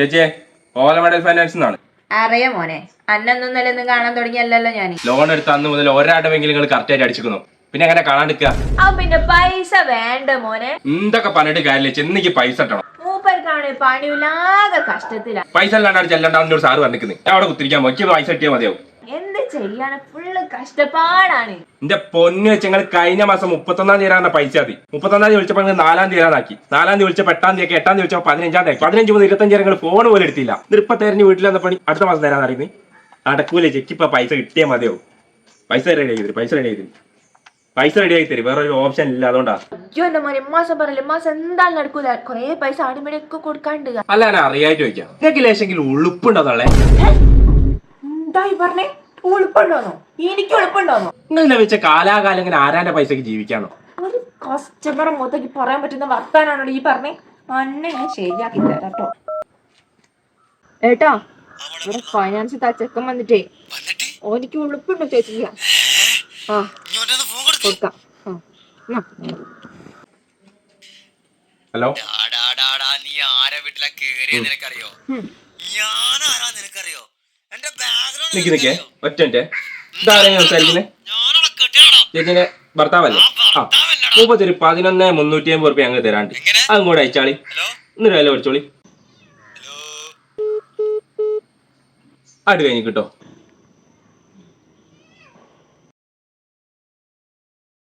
ചേച്ചിയെ ഓലമടൽ ഫൈനാൻസ് എന്നാണ് അറിയാം മോനെ. അന്നൊന്നും നിലൊന്നും കാണാൻ തുടങ്ങിയല്ലോ ഞാൻ ലോൺ എടുത്ത അന്ന് മുതൽ ഒരാടമെങ്കിലും നിങ്ങൾ കറക്റ്റ് ആയിട്ട് അടിച്ചിരിക്കുന്നു. പിന്നെ അങ്ങനെ കാണാണ്ടിരിക്കുക ആ പിന്നെ പൈസ വേണ്ട മോനെ. എന്തൊക്കെ പറഞ്ഞിട്ട് കാര്യമില്ല ചെന്നിക്ക് പൈസ ഇട്ടണം മൂപ്പർക്കാണ് പണിയില്ലാതെ കഷ്ടത്തില. പൈസ അല്ലാണ്ട് ചെല്ലണ്ടാന്നൊരു സാറ് പറഞ്ഞിരിക്കുന്നത് ഞാൻ അവിടെ കുത്തിരിക്കാൻ പറ്റിയ പൈസ കിട്ടിയാൽ മതിയാവും. ചെയ്യാണ് ഫുള്ള് കഷ്ടപ്പാടാണ്. എന്റെ പൊന്ന് വെച്ച് ഞങ്ങൾ കഴിഞ്ഞ മാസം മുപ്പത്തൊന്നാം തീയതി ആണ് പൈസ മതി. മുപ്പത്തൊന്നാം തീയതി വിളിച്ചപ്പോൾ നിങ്ങൾ നാലാം തീയതി തരാനാക്കി നാലാം തീയതി വിളിച്ചപ്പോൾ എട്ടാം തീയതി എട്ടാം തീയതി വിളിച്ചപ്പോൾ പതിനഞ്ചാം തീയതി പതിനഞ്ച് മുതൽ ഇരുപത്തഞ്ച് വരെ നിങ്ങൾ ഫോൺ പോലും എടുത്തില്ല. ഇപ്പൊ തെരഞ്ഞ് വീട്ടിൽ വന്ന പണി അടുത്ത മാസം തരാൻ അറിയുന്നത് നടക്കൂലേ ചെക്ക് ഇപ്പൊ പൈസ കിട്ടിയാൽ മതിയോ പൈസ റെഡി ആക്കി തരും പൈസ റെഡി ആക്കി തരും. പൈസ റെഡി ആക്കി തരും. വേറെ ഒരു ഓപ്ഷൻ ഇല്ല അതുകൊണ്ടാ. അയ്യോ എന്റെ മോനെ മാസം പറയല്ലേ മാസം എന്തായാലും നടക്കൂല. കൊറേ പൈസ ആടിമണിയൊക്കെ കൊടുക്കാണ്ട്. അല്ല ഞാൻ അറിയായിട്ട് ചോദിക്കാം. നിങ്ങൾക്ക് ലേശെങ്കിലും ഉളുപ്പുണ്ടോ തള്ളേ? എന്തായി പറഞ്ഞേ? ഉളുപ്പുണ്ടോന്നോ? എനിക്ക് ഉളുപ്പുണ്ടോന്നോ? നിങ്ങളെ വെച്ച കാലാകാലം ഇങ്ങനെ ആരാന്റെ പൈസക്ക് ജീവിക്കാണോ? ഒരു കസ്റ്റമറെ മുഖത്തേക്ക് പറയാൻ പറ്റുന്ന വർത്താനാണല്ലോ ഈ പറഞ്ഞേ? അന്നെ ഞാൻ ശരിയാക്കി തരാം കേട്ടോ ഏട്ടാ ഇവിടെ ഫൈനാൻസ് ചെക്കൻ വന്നിട്ടേ. വന്നിട്ട്? ഓനിക്ക് ഉളുപ്പുണ്ടോ ചേച്ചിക്ക്? ആ. കൊടുക്കാം. ആ ഹലോ. നീ ആരെ വീട്ടിലാ നിനക്കറിയോ? ഞാൻ ആരാ നിക്ക് നിക്കേ ഒറ്റ മിനിറ്റ്. സംസാരിക്കുന്നത് ചേച്ചിന്റെ ഭർത്താവല്ലേ? ആ മൂപ്പത്തി ഒരു പതിനൊന്ന് മുന്നൂറ്റി അമ്പത് റുപ്യ അങ്ങ് തരാണ്ട്. അതും കൂടെ അയച്ചാളി. ഹലോ? എന്നിട്ട് വില പഠിച്ചോളി ആട് കഴിഞ്ഞ് കിട്ടോ.